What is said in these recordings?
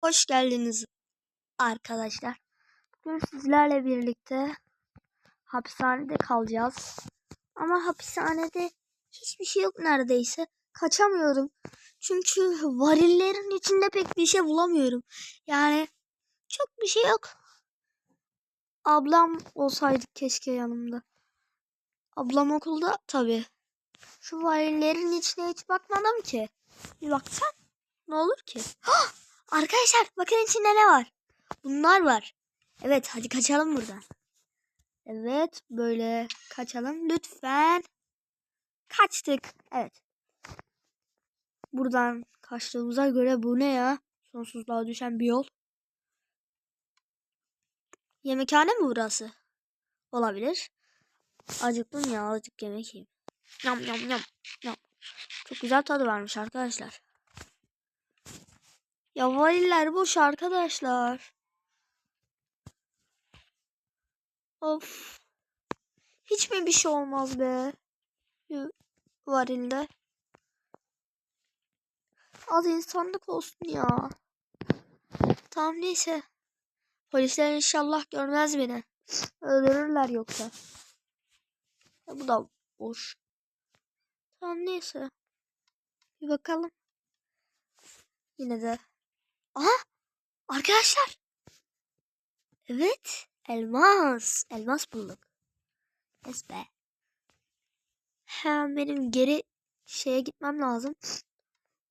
Hoş geldiniz arkadaşlar. Bugün sizlerle birlikte hapishanede kalacağız. Ama hapishanede hiçbir şey yok neredeyse. Kaçamıyorum. Çünkü varillerin içinde pek bir şey bulamıyorum. Yani çok bir şey yok. Ablam olsaydı keşke yanımda. Ablam okulda tabii. Şu varillerin içine hiç bakmadım ki. Bir baksan ne olur ki? Arkadaşlar bakın içinde ne var? Bunlar var. Evet hadi kaçalım buradan. Evet böyle kaçalım lütfen. Kaçtık. Evet. Buradan kaçtığımıza göre bu ne ya? Sonsuzluğa düşen bir yol. Yemekhane mi burası? Olabilir. Acıktım ya azıcık yemek yiyeyim. Yam yam yam yam. Çok güzel tadı varmış arkadaşlar. Ya variller boş arkadaşlar. Of. Hiç mi bir şey olmaz be? Varilde. Az insanlık olsun ya. Tamam neyse. Polisler inşallah görmez beni. Öldürürler yoksa. Ya bu da boş. Tamam neyse. Bir bakalım. Yine de. Aha! Arkadaşlar. Evet. Elmas. Elmas bulduk. Yes be. Hemen benim geri şeye gitmem lazım.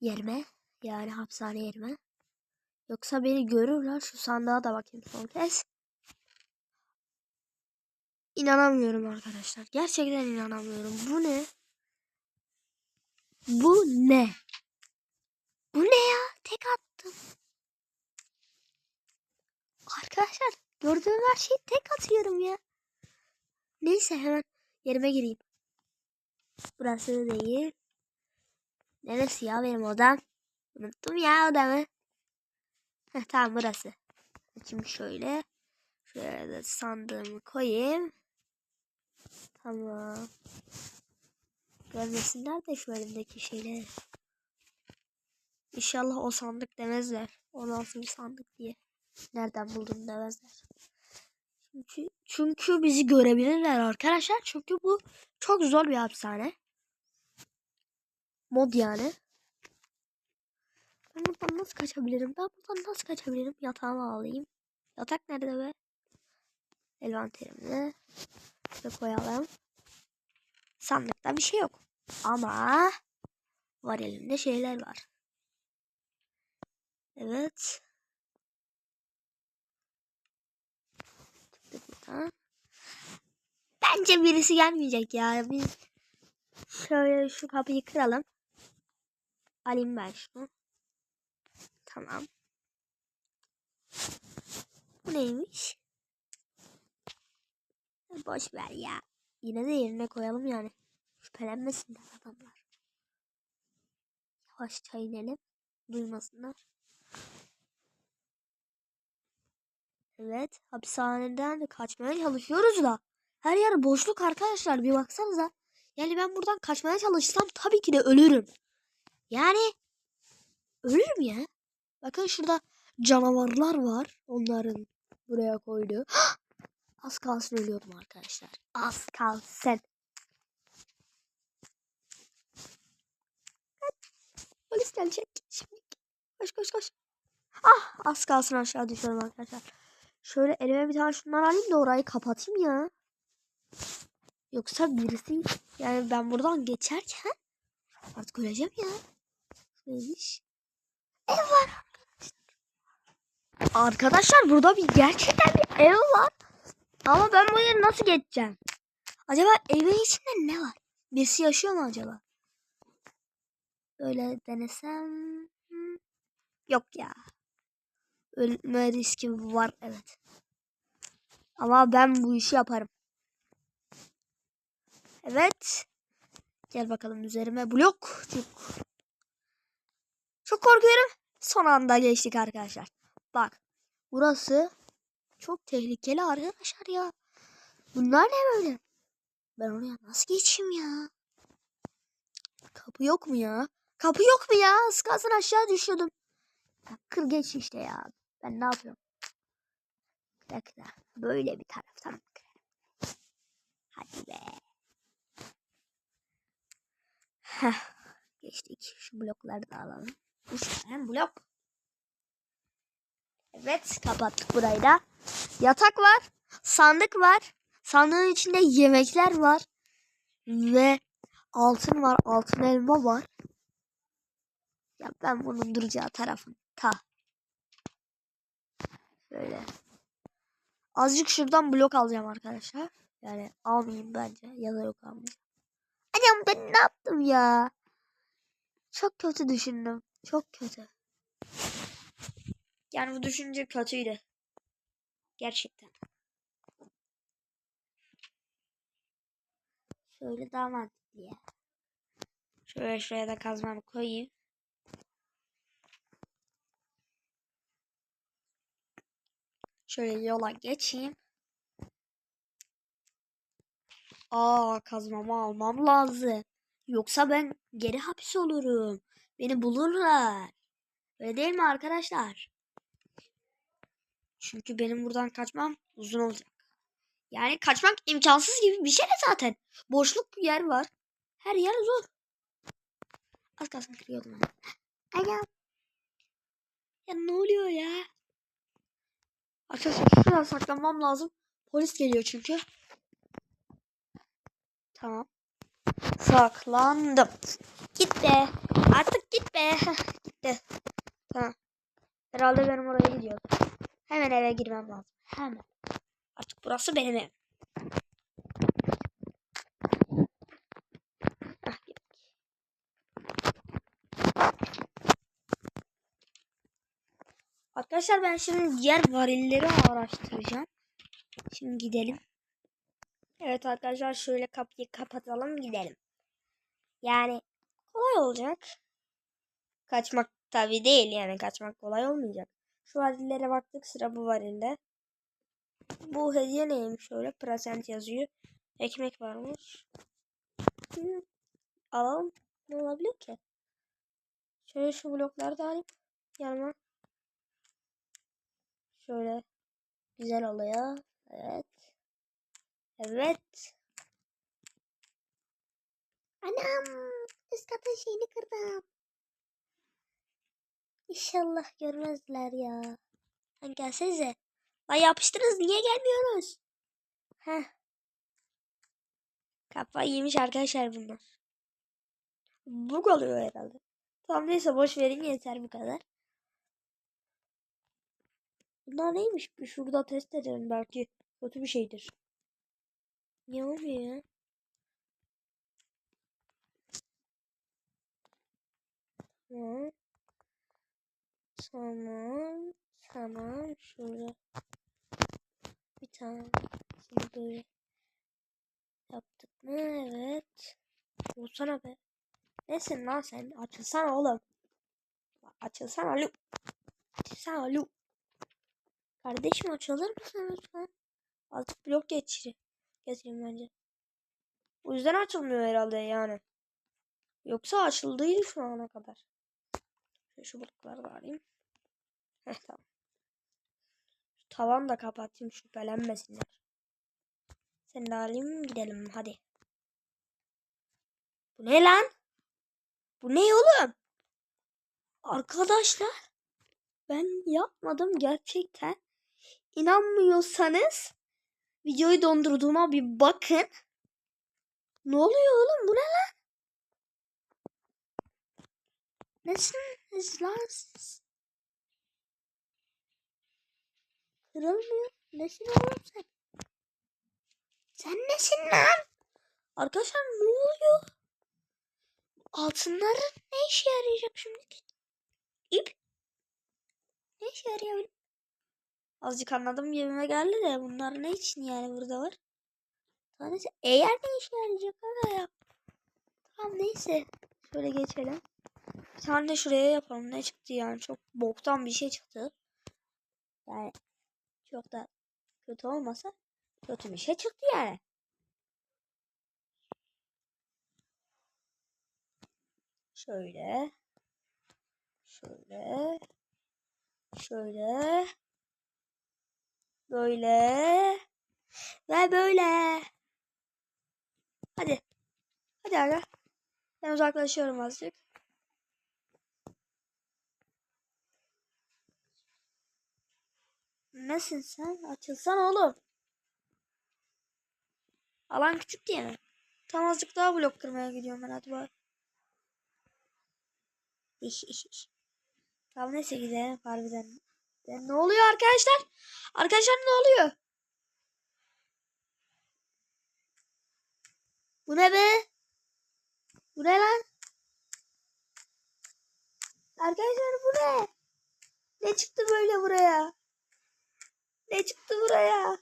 Yerime. Yani hapishane yerime. Yoksa beni görürler. Şu sandığa da bakayım son kez. İnanamıyorum arkadaşlar. Gerçekten inanamıyorum. Bu ne? Bu ne? Bu ne ya? Tek attım. Arkadaşlar gördüğüm her şeyi tek atıyorum ya. Neyse hemen yerime gireyim. Burası değil. Neresi ya benim odam? Unuttum ya odamı. Heh, tamam burası. Şimdi şöyle. Şöyle de sandığımı koyayım. Tamam. Görmesinler de şu elimdeki şeyleri. İnşallah o sandık demezler. O nasıl bir sandık diye. Nereden buldun demezler. Çünkü, çünkü bizi görebilirler arkadaşlar. Çünkü bu çok zor bir hapishane. Mod yani. Ben buradan nasıl kaçabilirim? Ben buradan nasıl kaçabilirim? Yatağımı alayım. Yatak nerede be? Envanterimde. Şöyle koyalım. Sandıkta bir şey yok. Ama var elimde şeyler var. Evet. Bence birisi gelmeyecek ya. Biz şöyle şu kapıyı kıralım. Alayım ben şunu. Tamam. Bu neymiş? Boş ver ya. Yine de yerine koyalım yani. Şüphelenmesinler adamlar. Yavaşça inelim. Duymasınlar. Evet. Hapishaneden de kaçmaya çalışıyoruz da. Her yer boşluk arkadaşlar. Bir baksanıza. Yani ben buradan kaçmaya çalışsam tabii ki de ölürüm. Yani ölürüm ya. Bakın şurada canavarlar var. Onların buraya koyduğu. Az kalsın ölüyordum arkadaşlar. Az kalsın. Polis gelecek. Şimdi. Koş koş koş. Ah az kalsın aşağı düşüyorum arkadaşlar. Şöyle elime bir tane şundan alayım da orayı kapatayım ya. Yoksa birisi yani ben buradan geçerken artık öleceğim ya. Neymiş? Ev var. Arkadaşlar burada bir gerçekten bir ev var. Ama ben bu yeri nasıl geçeceğim? Acaba evin içinde ne var? Birisi yaşıyor mu acaba? Böyle denesem... Yok ya. Ölme riski var evet. Ama ben bu işi yaparım. Evet. Gel bakalım üzerime blok. Çok, çok korkuyorum. Son anda geçtik arkadaşlar. Bak. Burası çok tehlikeli arkadaşlar ya. Bunlar ne böyle? Ben oraya nasıl geçeyim ya? Kapı yok mu ya? Kapı yok mu ya? Az aşağı düşüyordum. Ya kır geç işte ya. Ben ne yapıyorum? Bir dakika. Böyle bir taraftan? Hadi be. Heh. Geçtik. Şu blokları da alalım. Üç tane blok. Evet kapattık burayı da. Yatak var. Sandık var. Sandığın içinde yemekler var. Ve altın var. Altın elma var. Ya ben bunun duracağı tarafım. Ta. Şöyle. Azıcık şuradan blok alacağım arkadaşlar. Yani almayayım bence. Ya da yok almayacağım. Anam ben ne yaptım ya? Çok kötü düşündüm. Çok kötü. Yani bu düşünce kötüydü. Gerçekten. Şöyle daha mantıklı ya. Şöyle şuraya da kazmamı koyayım. Şöyle yola geçeyim. Aa kazmamı almam lazım. Yoksa ben geri hapis olurum. Beni bulurlar. Öyle değil mi arkadaşlar? Çünkü benim buradan kaçmam uzun olacak. Yani kaçmak imkansız gibi bir şey de zaten. Boşluk bir yer var. Her yer zor. Az kalsın kırıyordum. Ya ne oluyor ya? Arkadaşlar şuradan saklanmam lazım. Polis geliyor çünkü. Tamam. Saklandım. Git be. Artık git be. Gitti. Tamam. Herhalde benim oraya gidiyordu. Hemen eve girmem lazım. Hemen. Artık burası benim evim. Arkadaşlar ben şimdi diğer varilleri araştıracağım. Şimdi gidelim. Evet arkadaşlar şöyle kapıyı kapatalım gidelim. Yani kolay olacak. Kaçmak tabi değil yani kaçmak kolay olmayacak. Şu varillere baktık sıra bu varilde. Bu hediye neymiş öyle present yazıyor. Ekmek varmış. Alalım. Ne olabilir ki? Şöyle şu blokları da alayım. Yanıma. Şöyle. Güzel oluyor. Evet. Evet. Anam. Üst katın şeyini kırdım. İnşallah görmezler ya. Lan gelsenize. Lan yapıştınız niye gelmiyorsunuz? Heh. Kafayı yemiş arkadaşlar bunlar. Bug oluyor herhalde. Tamam neyse boş verin yeter bu kadar. Bunlar neymiş? Bir şurada test edelim belki kötü bir şeydir. Ne oluyor ya? Tamam. Tamam. Tamam. Şöyle. Bir tane. Şimdi böyle. Yaptık mı? Evet. Olsana be. Nesin lan sen? Açılsana oğlum. Açılsana oğlum. Açılsana oğlum. Kardeşim açılır mısın lütfen? Azıcık blok geçir. Getireyim bence. O yüzden açılmıyor herhalde yani. Yoksa açıldıydı şu ana kadar. Şöyle şu blokları da alayım. Heh tamam. Şu tavan da kapatayım şüphelenmesinler. Seni de alayım gidelim hadi. Bu ne lan? Bu ne oğlum? Arkadaşlar ben yapmadım gerçekten. İnanmıyorsanız videoyu dondurduğuma bir bakın. Ne oluyor oğlum bu ne lan? Nesiniz lan siz? Kırılmıyor. Nesin oğlum sen? Sen nesin lan? Arkadaşlar ne oluyor? Altınların ne işe yarayacak şimdi? İp? Ne işe yarayabilir? Azıcık anladım gibime geldi de bunlar ne için yani burada var? Tanesi eğer ne işe yarayacak ya? Tamam neyse. Şöyle geçelim. Bir tane de şuraya yapalım. Ne çıktı yani? Çok boktan bir şey çıktı. Yani çok da kötü olmasa kötü bir şey çıktı yani. Şöyle. Şöyle. Şöyle. Böyle. Ve böyle. Hadi. Hadi aga. Ben uzaklaşıyorum azıcık. Nesin sen? Açılsan oğlum. Alan küçük diye mi? Tam azıcık daha blok kırmaya gidiyorum ben hadi iş. Tamam neyse gidelim harbiden. Ya ne oluyor arkadaşlar? Arkadaşlar ne oluyor? Bu ne be? Bu ne lan? Arkadaşlar bu ne? Ne çıktı böyle buraya? Ne çıktı buraya?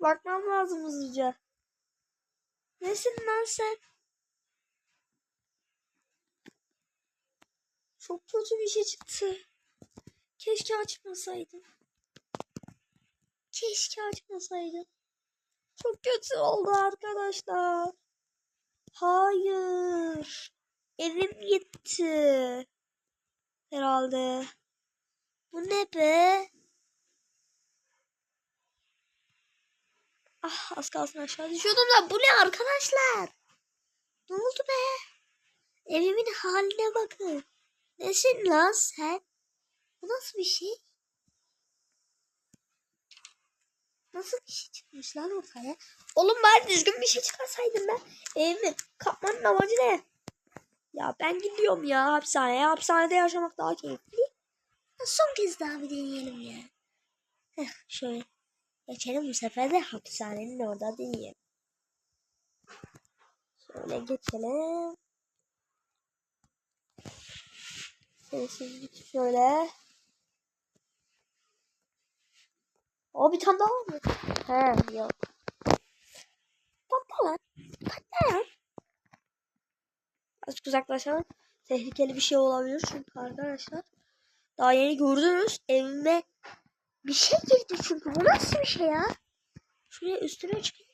Bakmam lazım hızlıca. Nesin lan sen? Çok kötü bir şey çıktı. Keşke açmasaydım. Keşke açmasaydım. Çok kötü oldu arkadaşlar. Hayır. Evim gitti. Herhalde. Bu ne be? Ah az kalsın aşağı düşüyordum da bu ne arkadaşlar? Ne oldu be? Evimin haline bakın. Nesin lan sen? Bu nasıl bir şey? Nasıl bir şey çıkmış lan ortaya? Oğlum bari düzgün bir şey çıkarsaydım ben. Evimi kapmanın amacı ne? Ya ben gidiyorum ya hapishaneye. Hapishanede yaşamak daha keyifli. Son kez daha bir deneyelim ya. Heh, şöyle. Geçelim bu sefer de hapishanenin orada deneyelim. Şöyle geçelim. Şöyle. O bir tane daha mı? He yok. Patla lan. Patla lan. Azıcık uzaklaşalım. Tehlikeli bir şey olabilir çünkü arkadaşlar. Daha yeni gördünüz. Evime bir şey girdi çünkü. Bu nasıl bir şey ya? Şuraya üstüne çıkayım.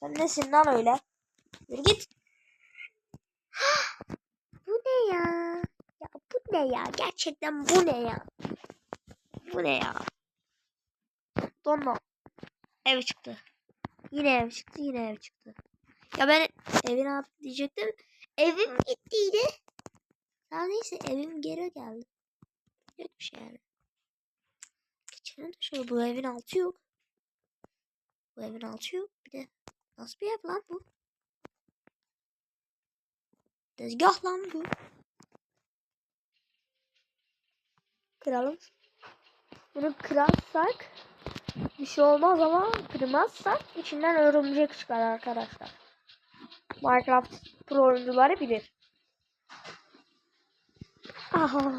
Sen nesin lan öyle? Yürü git. bu ne ya? Ya bu ne ya? Gerçekten bu ne ya? Bu ne ya? Donma. Ev çıktı. Yine ev çıktı. Yine ev çıktı. Ya ben evin abi diyecektim. Evim gittiydi. Ya neyse evim geri geldi. Yok bir şey yani. Geçelim de şöyle bu evin altı yok. Bu evin altı yok. Bir de nasıl bir ev lan bu? Tezgah lan bu. Kıralım. Bunu kırarsak bir şey olmaz ama kırmazsak içinden örümcek çıkar arkadaşlar. Minecraft pro oyuncuları bilir. Aha.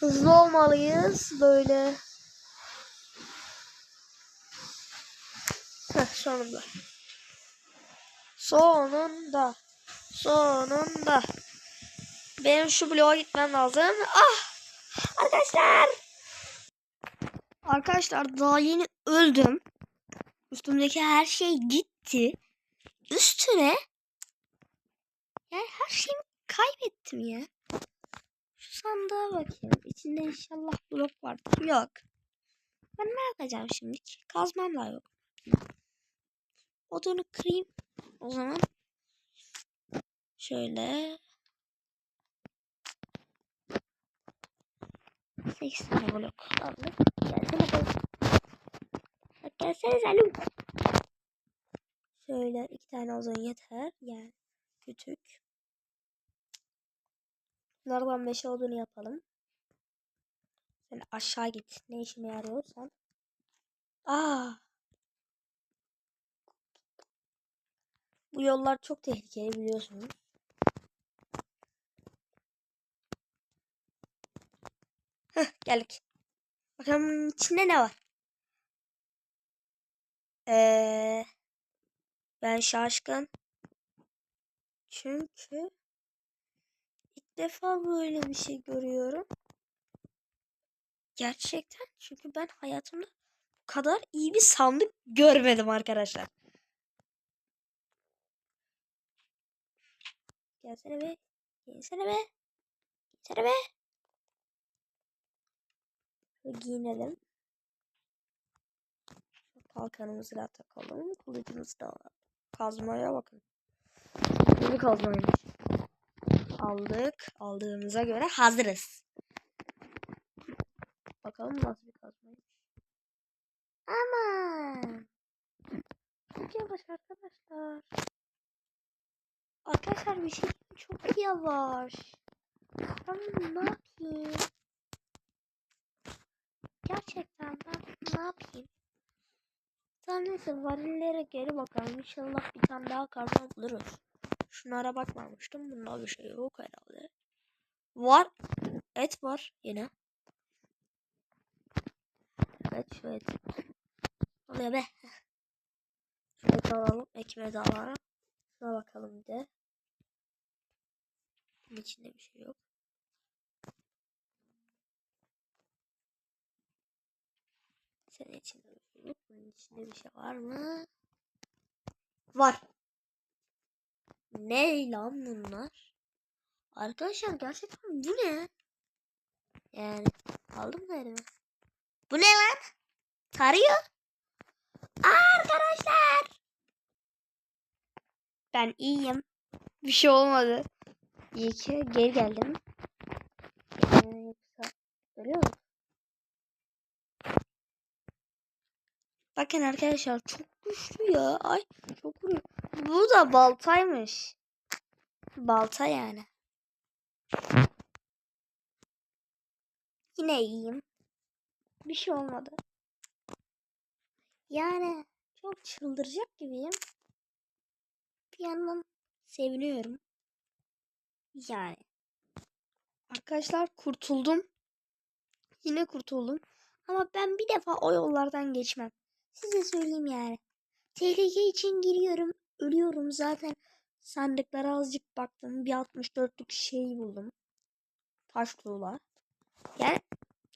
Hızlı olmalıyız böyle. Heh, sonunda. Sonunda. Sonunda. Benim şu bloğa gitmem lazım. Ah! Arkadaşlar! Arkadaşlar daha yeni öldüm. Üstümdeki her şey gitti. Üstüne yani her şeyimi kaybettim ya. Şu sandığa bakayım. İçinde inşallah blok vardır. Yok. Ben ne yapacağım şimdi? Kazmam da yok. Odunu kırayım. O zaman şöyle 8 tane blok kaldı. Gelsene bakalım. Bak gelsene Zalum. Şöyle iki tane odun yeter. Yani küçük. Bunlardan 5 odunu yapalım. Sen aşağı git. Ne işime yarıyorsan. Aa. Bu yollar çok tehlikeli biliyorsunuz. Heh, geldik. Bakalım içinde ne var? Ee, ben şaşkın. Çünkü ilk defa böyle bir şey görüyorum. Gerçekten çünkü ben hayatımda bu kadar iyi bir sandık görmedim arkadaşlar. Gelsene be. Gelsene be. Gelsene be. Şöyle giyinelim. Kalkanımızı da takalım. Kılıcımızı da alalım. Kazmaya bakın. Bu bir kazmaymış. Aldık. Aldığımıza göre hazırız. Bakalım nasıl bir kazmaymış. Aman. Çok yavaş arkadaşlar. Arkadaşlar bir şey çok yavaş. Ben bunu ne yapayım? Gerçekten ben ne yapayım? Tamam varillere geri bakalım. İnşallah bir tane daha karton buluruz. Şunlara bakmamıştım. Bunda bir şey yok herhalde. Var. Et var yine. Evet şu et. Oluyor be. Eti alalım. Ekmeği de alalım. Şuna bakalım bir de. Bunun içinde bir şey yok. Senin içinde yok. Bunun içinde bir şey var mı? Var. Ne lan bunlar? Arkadaşlar gerçekten bu ne? Yani aldım da elime. Bu ne lan? Tarıyor. Arkadaşlar. Ben iyiyim. Bir şey olmadı. İyi ki geri geldim. Ee, yoksa ölüyor mu? Bakın arkadaşlar çok güçlü ya. Ay çok vuruyor. Bu da baltaymış. Balta yani. Yine iyiyim. Bir şey olmadı. Yani çok çıldıracak gibiyim. Bir yandan seviniyorum. Yani. Arkadaşlar kurtuldum. Yine kurtuldum. Ama ben bir defa o yollardan geçmem. Size söyleyeyim yani. Tehlike için giriyorum. Ölüyorum zaten. Sandıklara azıcık baktım. Bir 64'lük şey buldum. Taş tuğla. Yani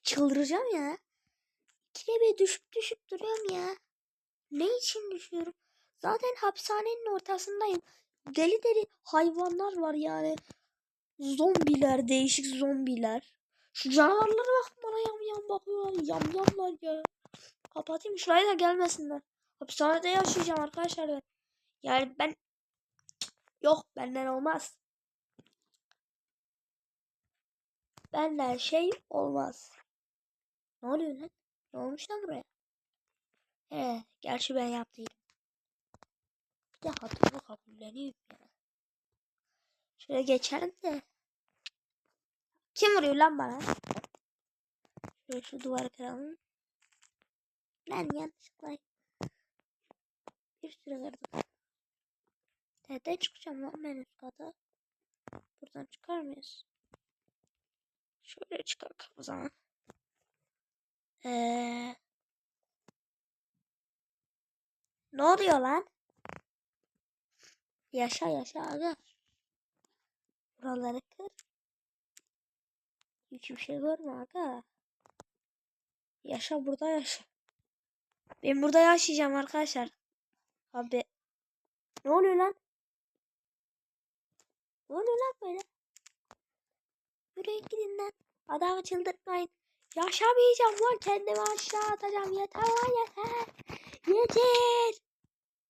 çıldıracağım ya. İkide bir düşüp düşüp duruyorum ya. Ne için düşüyorum? Zaten hapishanenin ortasındayım. Deli deli hayvanlar var yani. Zombiler, değişik zombiler. Şu canavarlara bak bana yam yam bakıyorlar. Yam yamlar ya. Kapatayım şuraya da gelmesinler. Hapishanede yaşayacağım arkadaşlar ben. Yani ben yok benden olmaz. Benden şey olmaz. Ne oluyor lan? Ne olmuş lan buraya? He, gerçi ben yaptıydım. Bir de hatırımı kabulleniyorum ya. Şöyle geçelim de. Kim vuruyor lan bana? Şöyle şu duvarı kıralım. Ben yanlışlıkla bir sürü kırdım. Nereden çıkacağım lan ben üst? Buradan çıkar mıyız? Şöyle çıkalım o zaman. Ee, ne oluyor lan? Yaşa yaşa aga. Buraları kır. Hiçbir şey görme aga. Yaşa burada yaşa. Ben burada yaşayacağım arkadaşlar. Abi. Ne oluyor lan? Ne oluyor lan böyle? Yürüyün gidin lan. Adamı çıldırtmayın. Yaşamayacağım lan kendimi aşağı atacağım. Yeter lan yeter. Yeter.